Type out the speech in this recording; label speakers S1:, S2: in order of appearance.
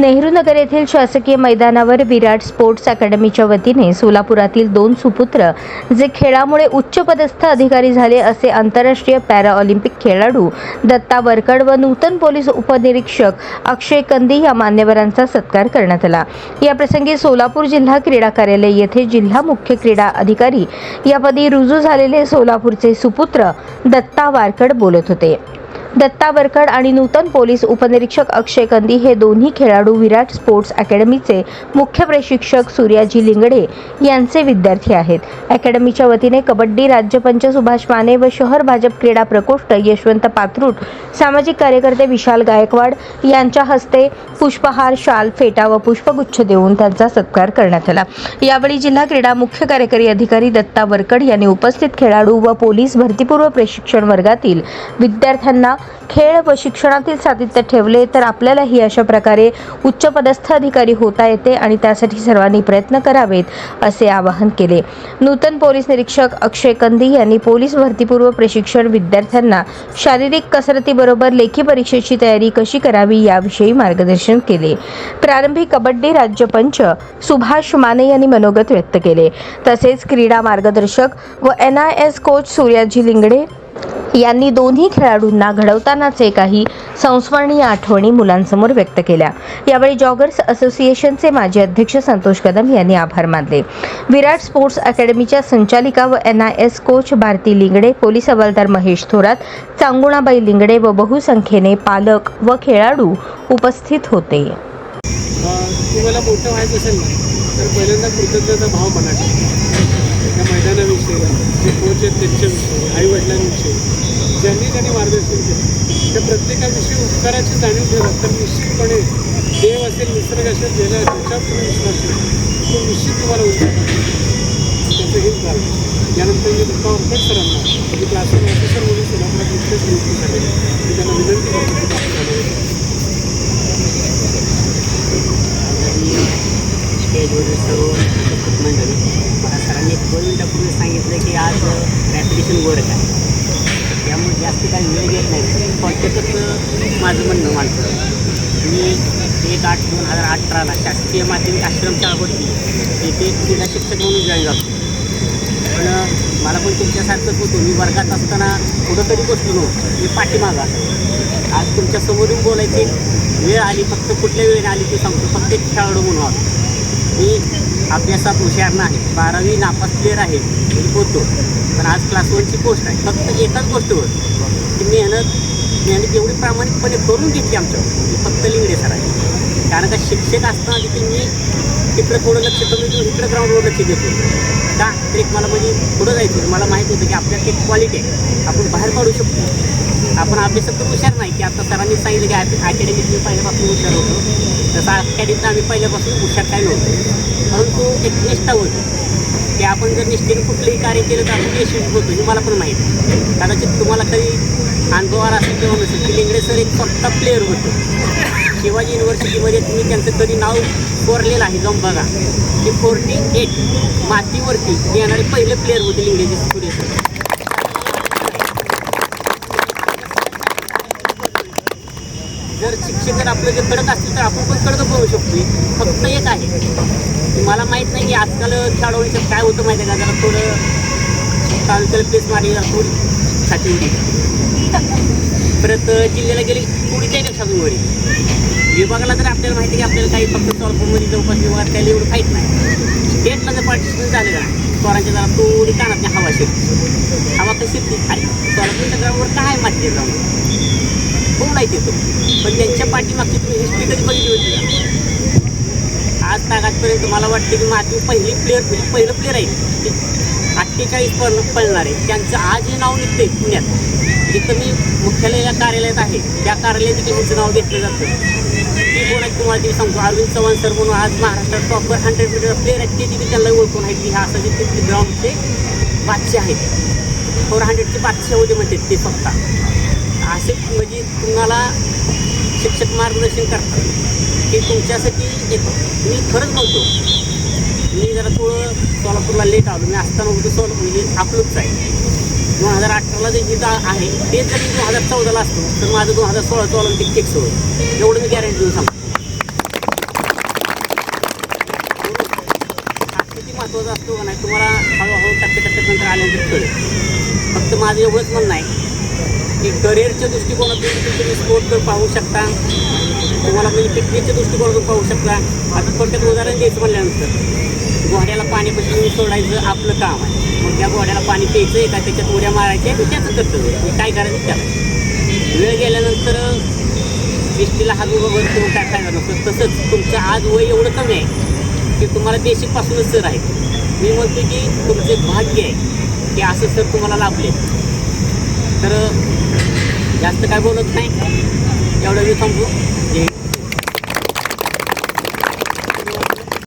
S1: नगर येथील शासकीय मैदानावर विराट स्पोर्ट्स अकॅडमीच्या वतीने सोलापुरातील दोन सुपुत्र जे खेळामुळे उच्चपदस्थ अधिकारी झाले असे आंतरराष्ट्रीय पॅरा ऑलिम्पिक खेळाडू दत्ता वरकड व नूतन पोलीस उपनिरीक्षक अक्षय कंदी या मान्यवरांचा सत्कार करण्यात आला. याप्रसंगी सोलापूर जिल्हा क्रीडा कार्यालय येथे जिल्हा मुख्य क्रीडा अधिकारी यापदी रुजू झालेले सोलापूरचे सुपुत्र दत्ता वारकड बोलत होते. दत्ता वरकड आणि नूतन पोलीस उपनिरीक्षक अक्षय कंदी हे दोन्ही खेळाडू विराट स्पोर्ट्स अकॅडमीचे मुख्य प्रशिक्षक सूर्याजी लिंगडे यांचे विद्यार्थी आहेत. अकॅडमीच्या वतीने कबड्डी राज्यपंच सुभाष माने व शहर भाजप क्रीडा प्रकोष्ठ यशवंत पात्रूट सामाजिक कार्यकर्ते विशाल गायकवाड यांच्या हस्ते पुष्पहार शाल फेटा व पुष्पगुच्छ देऊन त्यांचा सत्कार करण्यात आला. यावेळी जिल्हा क्रीडा मुख्य कार्यकारी अधिकारी दत्ता वरकड यांनी उपस्थित खेळाडू व पोलीस भरतीपूर्व प्रशिक्षण वर्गातील विद्यार्थ्यांना खेळ व शिक्षणातील सातत्य ठेवले तर आपल्यालाही अशा प्रकारे उच्चपदस्थ अधिकारी होता येते आणि त्यासाठी सर्वांनी प्रयत्न करावेत असे आवाहन केले. नूतन पोलीस निरीक्षक अक्षय कंदी यांनी पोलीस भरतीपूर्व प्रशिक्षण विद्यार्थ्यांना शारीरिक कसरतीबरोबर लेखी परीक्षेची तयारी कशी करावी याविषयी मार्गदर्शन केले. प्रारंभी कबड्डी राज्यपंच सुभाष माने यांनी मनोगत व्यक्त केले. तसेच क्रीडा मार्गदर्शक व N I S coach Suryaji Lingade यांनी दोन्ही खेळाडूंना घडवतानाचे काही संस्मरणीय आठवणी मुलांसमोर व्यक्त केल्या. यावेळी जॉगर्स असोसिएशनचे माजी अध्यक्ष संतोष कदम यांनी आभार मानले. विराट स्पोर्ट्स अकॅडमीच्या संचालिका व N I S coach Bharati Lingade police हवालदार महेश थोरात चांगुणाबाई लिंगडे व बहुसंख्येने पालक व खेळाडू उपस्थित होते.
S2: तुम्हाला मोठं व्हायचं असेल ना तर पहिल्यांदा कृतज्ञता भाव मनात मैदानाविषयी जे कोच आहेत त्यांच्याविषयी आई वडिलांविषयी ज्यांनी त्यांनी मार्गदर्शन केलं. त्या प्रत्येकाविषयी उपकाराची जाणीव ठेवलं तर निश्चितपणे देव असेल निसर्ग असेल ज्याला त्याच्यावर तुम्ही विश्वास ठेवा तो निश्चित तुम्हाला उद्या त्याचं हेच झालं यानंतर मी दत्ता वरकड सरांना मी क्लासरूम ऑफिसर म्हणून सोलापुरात नुकतेच नियुक्ती झालेली आहे. मी त्यांना विनंती करतो की आपण झालेलं
S3: स्टेजवरील सर्व उपस्थित मंडळी मला सरांनी एक दोन मिनटापूर्वी सांगितलं की आज रॅपिटेशन वर्क आहे त्यामुळे जास्त काही वेळ घेत नाही. थोडक्यातच माझं म्हणणं मानतं मी एक आठ दोन हजार अठराला शासकीय माध्यमिक आश्रमशाळा होती तिथे क्रीडा शिक्षक म्हणून जॉईन झालो. पण मला पण तुमच्यासारखंच होतो. मी वर्गात असताना कुठं तरी बसलो नव्हतं मी पाठीमागा. आज तुमच्या समोरून बोलायची वेळ आली फक्त कुठल्या वेळेने आली ते सांगतो. फक्त एक खेळाडू म्हणून आलो. मी अभ्यासात हुशार नाही. बारावी नापास प्लेअर आहे. मी होतो. पण आज क्लास वनची पोस्ट आहे. फक्त एकाच गोष्टीवर. की मेहनत मेहनत एवढी प्रामाणिकपणे करून घेतली आमच्यावर. ती फक्त लिंगडे सर आहे. कारण का शिक्षक असताना देखील मी तिकडं थोडं लक्ष कमी देऊन इकडं ग्राउंडवर लक्ष देतो. का? तर एक मला म्हणजे पुढं जायचं मला माहीत होतं की आपल्यात एक क्वालिटी आहे. आपण बाहेर काढू शकतो. आपण अभ्यासात तर हुशार नाही की आता सरांनी सांगितलं की अॅप अकॅडमीत मी पहिल्यापासून हुशार होतो. तसं अकॅडमीत आम्ही पहिल्यापासून हुशार काय नव्हतो. परंतु एक निष्ठा होती की आपण जर निष्ठेने कुठलंही कार्य केलं तर आपण यशस्वी होतो हे मला पण माहीत आहे. कदाचित तुम्हाला कधी अनुभवार असेल किंवा नसेल की लिंगडे सर एक स्वतः प्लेअर होतो. शिवाजी युनिव्हर्सिटीमध्ये तुम्ही त्यांचं कधी नाव कोरलेलं आहे जाऊन बघा. की फोर्टी एट मातीवरती येणारे पहिले प्लेअर होते लिंगडेचे सूर्य सर जर शिक्षक जर आपलं जे कडक असतील तर आपण पण कडक बनवू शकतो. फक्त एक आहे. मला माहीत नाही की आजकाल खेळाडूंचं काय होतं माहिती आहे का? जरा थोडं तालुक्याला प्लेस मारली जरा थोडी छाती उडी. परत जिल्ह्याला गेली थोडी त्यापेक्षा अजून वरी विभागाला तर आपल्याला माहिती आहे की आपल्याला काही फक्त सोलापूरमध्ये जवळपास विभागात त्याला एवढं काहीच नाही. स्टेटला जर पार्टिसिपेट झालं ना स्वरांच्या जरा थोडी कानात नाही हवा शिरते. हवा कशी शिरते? खाली सोलापूरच्या ग्राउंडवर काय माहिती आहे ग्राउंड खूप नाही येतो पण त्यांच्या पाठीमागची तुम्ही हिस्ट्री कधी बघितली होती का? आज तागातपर्यंत मला वाटते की माझी पहिली प्लेअर म्हणजे पहिलं प्लेअर आहे ते अठ्ठेचाळीस पळ पळणार आहे. त्यांचं आज हे नाव निघते पुण्यात. जिथं मी मुख्यालय या कार्यालयात आहे त्या कार्यालयात देखील तुमचं नाव घेतलं जातं. ती कोण तुम्हाला ते सांगतो. अरविंद चव्हाण सर म्हणून आज महाराष्ट्रात प्रॉपर हंड्रेड मीटर प्लेअर आहेत ते देखील त्यांना ओळखून आहेत. की ह्या असं जे ते ग्राउंडचे पाचशे आहेत. फोर हंड्रेडचे पाचशे होते म्हणतात ते स्वतः. असे म्हणजे तुम्हाला शिक्षक मार्गदर्शन करतात. की तुमच्यासाठी एक मी खरंच बोलतो मी जरा थोडं सोलापूरला लेट आलो. मी असताना होतो सोल म्हणजे आपलंच आहे. दोन हजार अठराला जे जिथं आहे ते जर मी दोन हजार चौदाला असतो. तर माझं दोन हजार सोळाचं ऑलिम्पिक फिक्स होईल. एवढं मी गॅरंटी देऊन सांगतो. किती महत्त्वाचा असतो का नाही तुम्हाला हळूहळू टप्प्या टक्के नंतर आल्यानंतर कळेल. फक्त माझं एवढंच म्हणणं आहे. की करिअरच्या दृष्टिकोनातून तुम्ही स्पोर्ट तर पाहू शकता. तुम्हाला म्हणजे पिकनिकच्या दृष्टिकोनातून पाहू शकता. आता थोडक्यात उदाहरण द्यायचं म्हणल्यानंतर घोड्याला पाणी पशी सोडायचं आपलं काम आहे. मग त्या घोड्याला पाणी प्यायचं आहे का? त्याच्यात उड्या मारायच्या ते त्याचं कर्तव्य हे काय करायचं? त्याला वेळ गेल्यानंतर एसटीला हात उभं वर करून टाकायचा नसतं तसंच तुमचं आज वय एवढं कमी आहे की तुम्हाला बेसिकपासूनच सर आहे. मी म्हणतो की तुमचं भाग्य आहे की असं सर तुम्हाला लाभले तर जास्त काय बोलत नाही. एवढं मी थांबू. जे